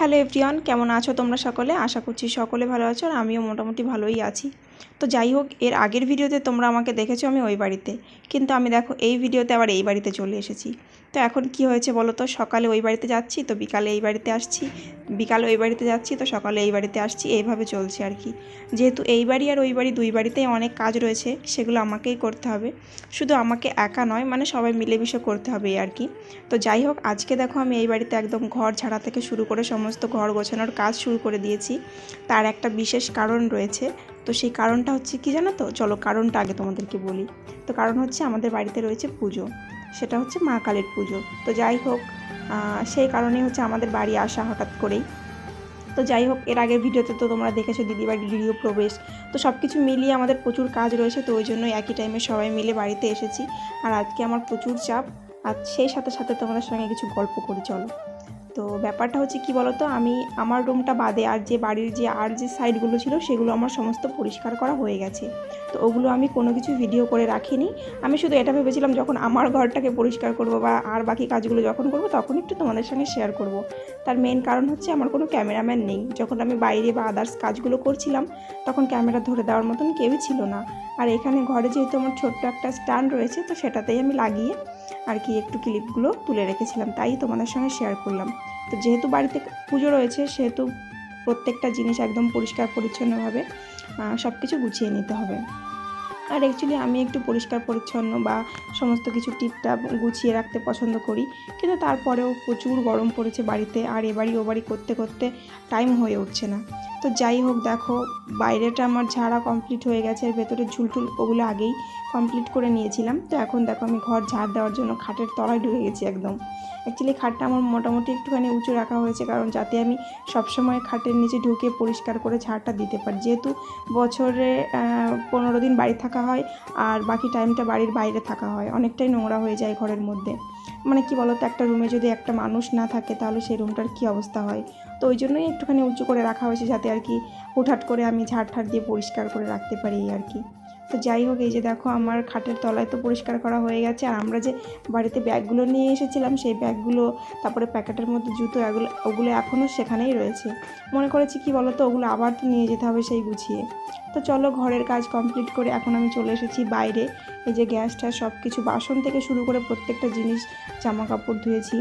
Hello everyone কেমন আছো তোমরা সকলে? আশা করছি সকলে ভালো আছো আর আমিও মোটামুটি ভালোই আছি। তো যাই হোক, এর আগের ভিডিওতে তোমরা আমাকে দেখেছ আমি ওই বাড়িতে। কিন্তু আমি দেখো, এই ভিডিওতে আবার এই বাড়িতে চলে এসেছি। তো এখন কি হয়েছে বলো তো? সকালে ওই বাড়িতে যাচ্ছি, তো বিকালে এই বাড়িতে আসছি। বিকালে ওই বাড়িতে যাচ্ছি, তো সকালে এই বাড়িতে আসছি, এইভাবে চলছে আর কি। যেহেতু এই বাড়ি আর ওই বাড়ি দুই বাড়িতেই অনেক কাজ রয়েছে, সেগুলো আমাকেই করতে হবে। শুধু আমাকে একা নয় মানে সবাই মিলেমিশে করতে হবে আর কি। তো যাই হোক, আজকে দেখো আমি এই বাড়িতে একদম ঘর ঝাড়া থেকে শুরু করে সমস্ত ঘর গোছানোর কাজ শুরু করে দিয়েছি। তার একটা বিশেষ কারণ রয়েছে তো সেই কারণটা হচ্ছে কি জানো তো? চলো কারণটা আগে তোমাদেরকে বলি। তো কারণ হচ্ছে আমাদের বাড়িতে রয়েছে পুজো। সেটা হচ্ছে মা কালীর পুজো। তো যাই হোক সেই কারণেই হচ্ছে আমাদের বাড়ি আসা হঠাৎ করেই। তো যাই হোক, এর আগের ভিডিওতে তো তোমরা দেখেছ দিদি বাড়ির গৃহ প্রবেশ। তো সব কিছু মিলিয়ে আমাদের প্রচুর কাজ রয়েছে, তো ওই জন্য একই টাইমে সবাই মিলে বাড়িতে এসেছি। আর আজকে আমার প্রচুর চাপ। আর সেই সাথে সাথে তোমাদের সঙ্গে কিছু গল্প করি, চলো। তো ব্যাপারটা হচ্ছে কি বলতো? আমি আমার রুমটা বাদে আর যে বাড়ির যে আর যে সাইডগুলো ছিল সেগুলো আমার সমস্ত পরিষ্কার করা হয়ে গেছে। তো ওগুলো আমি কোনো কিছু ভিডিও করে রাখিনি। আমি শুধু এটা ভেবেছিলাম যখন আমার ঘরটাকে পরিষ্কার করব বা আর বাকি কাজগুলো যখন করব তখন একটু তোমাদের সঙ্গে শেয়ার করব। তার মেন কারণ হচ্ছে আমার কোনো ক্যামেরাম্যান নেই। যখন আমি বাইরে বা আদার্স কাজগুলো করছিলাম তখন ক্যামেরা ধরে দেওয়ার মতন কেউই ছিল না। আর এখানে ঘরে যেহেতু আমার ছোট্ট একটা স্ট্যান্ড রয়েছে তো সেটাতেই আমি লাগিয়ে আর কি একটু ক্লিপগুলো তুলে রেখেছিলাম, তাই তোমাদের সঙ্গে শেয়ার করলাম। তো যেহেতু বাড়িতে পুজো রয়েছে, সেহেতু প্রত্যেকটা জিনিস একদম পরিষ্কার পরিচ্ছন্নভাবে সব কিছু গুছিয়ে নিতে হবে। আর অ্যাকচুয়ালি আমি একটু পরিষ্কার পরিচ্ছন্ন বা সমস্ত কিছু টিপটাপ গুছিয়ে রাখতে পছন্দ করি, কিন্তু তারপরেও প্রচুর গরম পড়েছে বাড়িতে, আর এ বাড়ি ও বাড়ি করতে করতে টাইম হয়ে উঠছে না। তো যাই হোক, দেখো, বাইরেটা আমার ঝাড়া কমপ্লিট হয়ে গেছে আর ভেতরে ঝুলটুল ওগুলো আগেই কমপ্লিট করে নিয়েছিলাম। তো এখন দেখো আমি ঘর ঝাড় দেওয়ার জন্য খাটের তলায় ঢুকে গেছি একদম। অ্যাকচুয়ালি খাটটা আমার মোটামুটি একটুখানি উঁচু রাখা হয়েছে, কারণ যাতে আমি সবসময় খাটের নিচে ঢুকে পরিষ্কার করে ঝাড়টা দিতে পারি। যেহেতু বছরে পনেরো দিন বাড়ি থাকা হয় আর বাকি টাইমটা বাড়ির বাইরে থাকা হয়, অনেকটাই নোংরা হয়ে যায় ঘরের মধ্যে। মানে কি বলতো, একটা রুমে যদি একটা মানুষ না থাকে, তাহলে সেই রুমটার কী অবস্থা হয়? তো ওই জন্যই একটুখানি উঁচু করে রাখা হয়েছে, যাতে আর কি হুটহাট করে আমি ঝাড় ঠাড় দিয়ে পরিষ্কার করে রাখতে পারি আর কি। তো যাই হোক, এই যে দেখো আমার খাটের তলায় তো পরিষ্কার করা হয়ে গেছে। আর আমরা যে বাড়িতে ব্যাগগুলো নিয়ে এসেছিলাম, সেই ব্যাগগুলো, তারপরে প্যাকেটের মধ্যে জুতো, এগুলো, ওগুলো এখনও সেখানেই রয়েছে। মনে করেছি কি বলো তো ওগুলো আবার তো নিয়ে যেতে হবে সেই গুছিয়ে। তো চলো ঘরের কাজ কমপ্লিট করে এখন আমি চলে এসেছি বাইরে। এই যে গ্যাস ট্যাস সব কিছু বাসন থেকে শুরু করে প্রত্যেকটা জিনিস জামা কাপড় ধুয়েছি।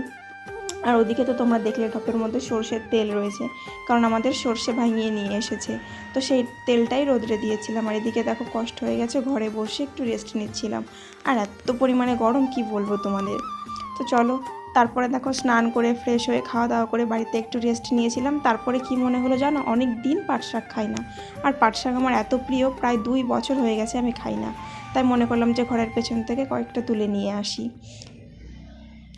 আর ওদিকে তো তোমরা দেখলে টপের মধ্যে সর্ষের তেল রয়েছে, কারণ আমাদের সর্ষে ভাঙিয়ে নিয়ে এসেছে। তো সেই তেলটাই রোদরে দিয়েছিলাম, আর এদিকে দেখো কষ্ট হয়ে গেছে, ঘরে বসে একটু রেস্ট নিচ্ছিলাম। আর এত পরিমাণে গরম, কি বলব তোমাদের? তো চলো, তারপরে দেখো স্নান করে ফ্রেশ হয়ে খাওয়া দাওয়া করে বাড়িতে একটু রেস্ট নিয়েছিলাম। তারপরে কি মনে হলো জানো? অনেক দিন পাট শাক খাই না। আর পাট শাক আমার এত প্রিয়, প্রায় দুই বছর হয়ে গেছে আমি খাই না। তাই মনে করলাম যে ঘরের পেছন থেকে কয়েকটা তুলে নিয়ে আসি।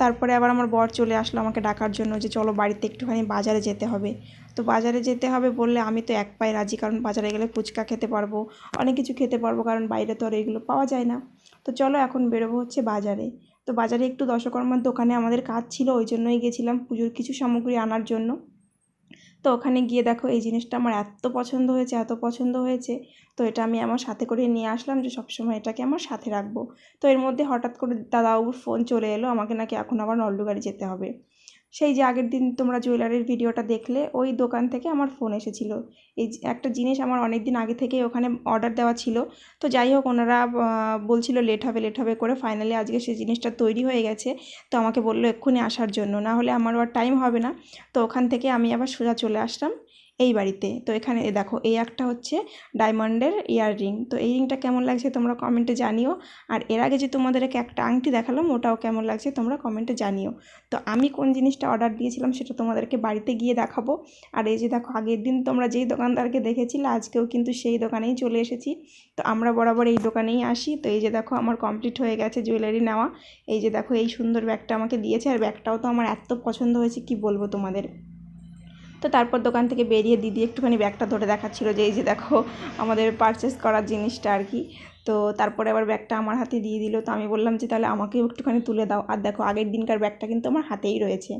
তারপরে আবার আমার বর চলে আসলো আমাকে ডাকার জন্য যে চলো বাড়িতে একটুখানি বাজারে যেতে হবে। তো বাজারে যেতে হবে বললে আমি তো এক পায়ে রাজি, কারণ বাজারে গেলে ফুচকা খেতে পারব, অনেক কিছু খেতে পারব, কারণ বাইরে তো আর এগুলো পাওয়া যায় না। তো চলো এখন বেরোবো হচ্ছে বাজারে। তো বাজারে একটু দশকর্মার দোকানে আমাদের কাজ ছিল, ওই জন্যই গেছিলাম পুজোর কিছু সামগ্রী আনার জন্য। তো ওখানে গিয়ে দেখো এই জিনিসটা আমার এত পছন্দ হয়েছে, এত পছন্দ হয়েছে। তো এটা আমি আমার সাথে করে নিয়ে আসলাম যে সবসময় এটাকে আমার সাথে রাখব। তো এর মধ্যে হঠাৎ করে দাদাবাবুর ফোন চলে এলো, আমাকে নাকি এখন আবার নল্লুগাড়ি যেতে হবে। সেই যে আগের দিন তোমরা জুয়েলারির ভিডিওটা দেখলে, ওই দোকান থেকে আমার ফোন এসেছিল। এই একটা জিনিস আমার অনেক দিন আগে থেকে ওখানে অর্ডার দেওয়া ছিল। তো যাই হোক, ওনারা বলছিলো লেট হবে লেট হবে করে ফাইনালি আজকে সেই জিনিসটা তৈরি হয়ে গেছে। তো আমাকে বলল এক্ষুনি আসার জন্য, না হলে আমার আর টাইম হবে না। তো ওখান থেকে আমি আবার সোজা চলে আসলাম। এই বাড়িতে। তো এখানে দেখো, এই একটা হচ্ছে ডায়মন্ডের ইয়াররিং। তো এই রিংটা কেমন লাগছে তোমরা কমেন্টে জানিও। আর এর আগে যে তোমাদেরকে একটা আংটি দেখালাম, ওটাও কেমন লাগছে তোমরা কমেন্টে জানিও। তো আমি কোন জিনিসটা অর্ডার দিয়েছিলাম সেটা তোমাদেরকে বাড়িতে গিয়ে দেখাবো। আর এই যে দেখো, আগের দিন তোমরা যেই দোকানদারকে দেখেছিলে, আজকেও কিন্তু সেই দোকানেই চলে এসেছি। তো আমরা বরাবর এই দোকানেই আসি। তো এই যে দেখো, আমার কমপ্লিট হয়ে গেছে জুয়েলারি নেওয়া। এই যে দেখো, এই সুন্দর ব্যাগটা আমাকে দিয়েছে। আর ব্যাগটাও তো আমার এত পছন্দ হয়েছে, কি বলব তোমাদের? তো তারপর দোকান থেকে বেরিয়ে দিদি একটুখানি ব্যাগটা ধরে দেখাচ্ছিল যে এই যে দেখো আমাদের পারচেস করার জিনিসটা আর কি। তো তারপরে আবার ব্যাগটা আমার হাতে দিয়ে দিল। তো আমি বললাম যে তাহলে আমাকেও একটুখানি তুলে দাও। আর দেখো আগের দিনকার ব্যাগটা কিন্তু আমার হাতেই রয়েছে।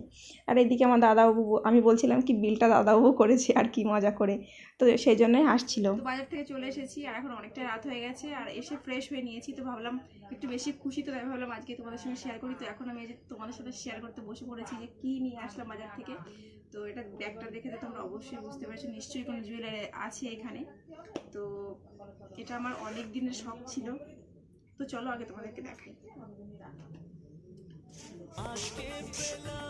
আর এদিকে আমার দাদাবাবু আমি বলছিলাম কি বিলটা দাদাবাবু করেছে আর কি মজা করে। তো সেই জন্যই আসছিল। বাজার থেকে চলে এসেছি আর এখন অনেকটা রাত হয়ে গেছে আর এসে ফ্রেশ হয়ে নিয়েছি। তো ভাবলাম একটু বেশি খুশি তো তাই ভাবলাম আজকে তোমাদের সঙ্গে শেয়ার করি। তো এখন আমি যে তোমাদের সাথে শেয়ার করতে বসে পড়েছি যে কী নিয়ে আসলাম বাজার থেকে। তো এটা ব্যাগটা দেখে তো তোমরা অবশ্যই বুঝতে পারছ। নিশ্চয়ই কোনো জুয়েলারি আছে এখানে। তো এটা আমার অনেক দিনের শখ ছিল। তো চলো আগে তোমাদেরকে দেখাই।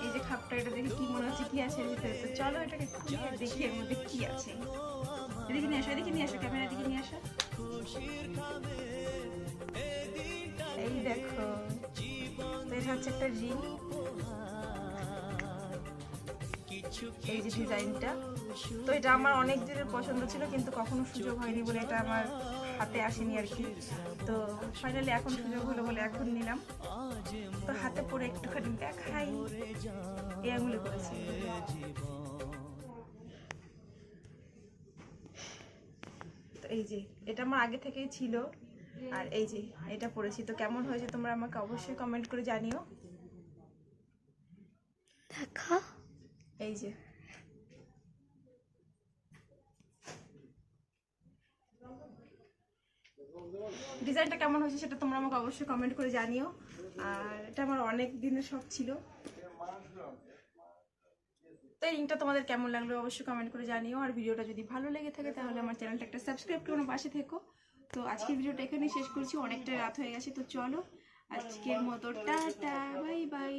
এই যে খাপটা, এটা দেখে কি মনে হচ্ছে, কি আছে ভিতরে? তো চলো এটাকে দেখি এর মধ্যে কি আছে। এদিকে নিয়ে আসো, এদিকে নিয়ে আসো ক্যামেরা দিকে নিয়ে আসো। এই দেখো এটা হচ্ছে একটা রিং এই যে ডিজাইনটা, তো এটা আমার অনেক দিনের পছন্দ ছিল, কিন্তু কখনো সুযোগ হয়নি বলে এটা আমার হাতে আসেনি আর কি। তো ফাইনালি এখন সুযোগ হলো বলে এখন নিলাম। তো হাতে পরে একটুখানি দেখাই। আঙুলে করেছি। এই যে, এটা আমার আগে থেকেই ছিল। আর এই যে, এটা পড়েছি তো কেমন হয়েছে তোমরা আমাকে অবশ্যই কমেন্ট করে জানিও। দেখা। এই যে। ডিজাইনটা কেমন হয়েছে সেটা তোমরা আমাকে অবশ্যই কমেন্ট করে জানিও। আর এটা আমার অনেক দিনের শখ ছিল। তো এই লিঙ্কটা তোমাদের কেমন লাগল অবশ্যই কমেন্ট করে জানিও। আর ভিডিওটা যদি ভালো লেগে থাকে তাহলে আমার চ্যানেলটা একটা সাবস্ক্রাইব করে পাশে থেকো। তো আজকের ভিডিওটা এখানেই শেষ করছি। অনেকটা রাত হয়ে গেছে। তো চলো আজকের মতো, টাটা বাই বাই